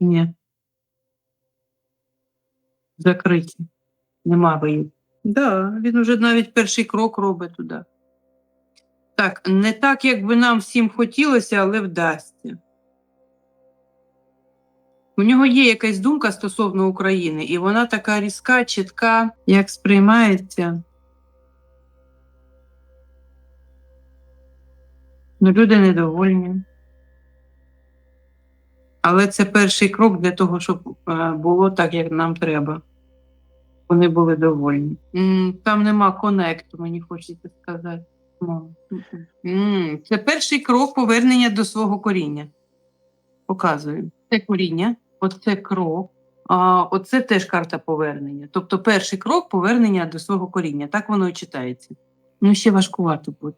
Ні. Закриті. Нема боїв. Да, він уже навіть перший крок робить туди. Так, не так, як би нам всім хотілося, але вдасться. У нього є якась думка стосовно України, і вона така різка, чітка, як сприймається. Ну, люди недовольні. Але це перший крок для того, щоб е, було так, як нам треба. Вони були довольні. Там нема конекту, мені хочеться сказати. Це перший крок повернення до свого коріння. Показую. Це коріння, оце крок. А оце теж карта повернення. Тобто перший крок повернення до свого коріння. Так воно і читається. Ну, ще важкувато буде.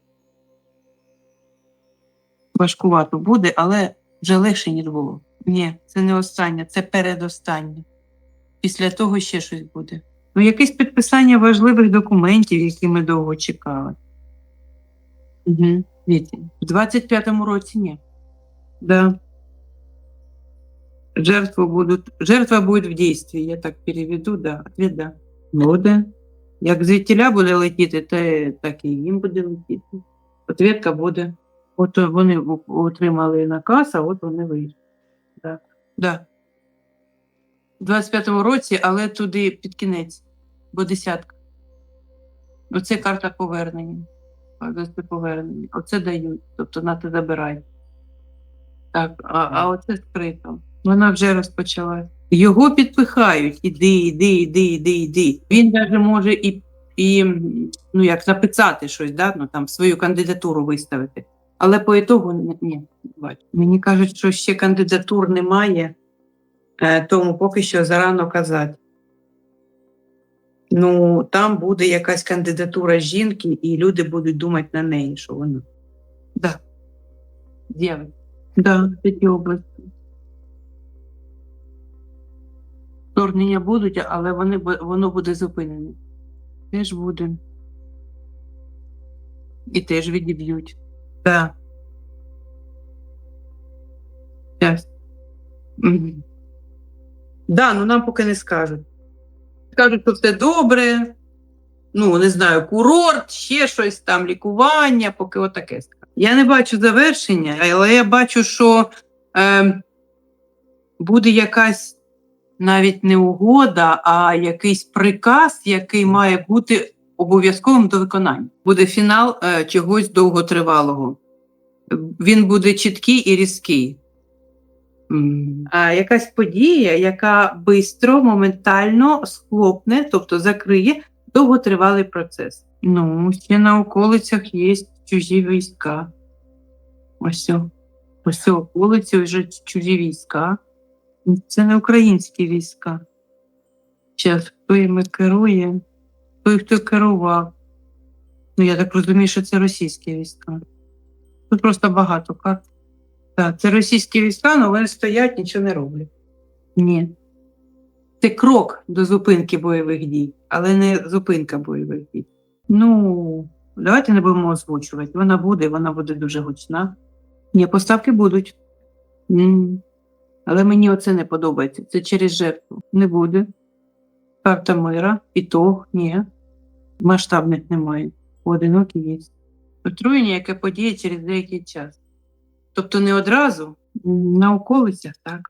Важкувато буде, але вже легше, ніж було. Ні, це не останнє, це передостаннє. Після того ще щось буде. Ну, якесь підписання важливих документів, які ми довго чекали. Угу. В 25-му році ні. Да. Жертву будуть, жертва буде в дійстві, я так переведу, да. Ответ, да. Буде. Як звідтіля буде летіти, то так і їм буде летіти. Ответка буде. От вони отримали наказ, а от вони вийшли. Да. У 25-му році, але туди під кінець, бо десятка. Оце карта повернення. Карта повернення. Оце дають. Тобто на ти забирай. Так, а, а оце скрито. Вона вже розпочалась. Його підпихають. Іди, іди, іди, іди, іди. Він навіть може і, і ну, як написати щось, да? ну, там, свою кандидатуру виставити. Але по ітогу ні, бачу. Мені кажуть, що ще кандидатур немає, е, тому поки що зарано казати. Ну, там буде якась кандидатура жінки, і люди будуть думати на неї, що вона. Да. З'явиться. Да, в області. Вторгнення будуть, але вони, воно буде зупинене. Теж буде. І теж відіб'ють. Щас. Мгм. Да, ну нам поки не скажуть. Кажуть, що все добре. Ну, не знаю, курорт, ще щось там, лікування, поки отаке. Я не бачу завершення, але я бачу, що е, буде якась навіть не угода, а якийсь приказ, який має бути обов'язковим до виконання. Буде фінал е, чогось довготривалого. Він буде чіткий і різкий. А якась подія, яка швидко, моментально схлопне, тобто закриє довготривалий процес. Ну, ще на околицях є чужі війська. Ось. Ось околиці вже чужі війська. Це не українські війська. Зараз хто іми керує, той, хто керував. Ну, я так розумію, що це російські війська. Тут просто багато карт. Так, це російські війська, але вони стоять, нічого не роблять. Ні. Це крок до зупинки бойових дій, але не зупинка бойових дій. Ну, давайте не будемо озвучувати. Вона буде, вона буде дуже гучна. Ні, поставки будуть. М. Але мені оце не подобається. Це через жертву. Не буде. Карта мира, ітог, ні. Масштабних немає. Поодинокі є. Отруєння, яке подіє через деякий час. Тобто не одразу, на околицях, так.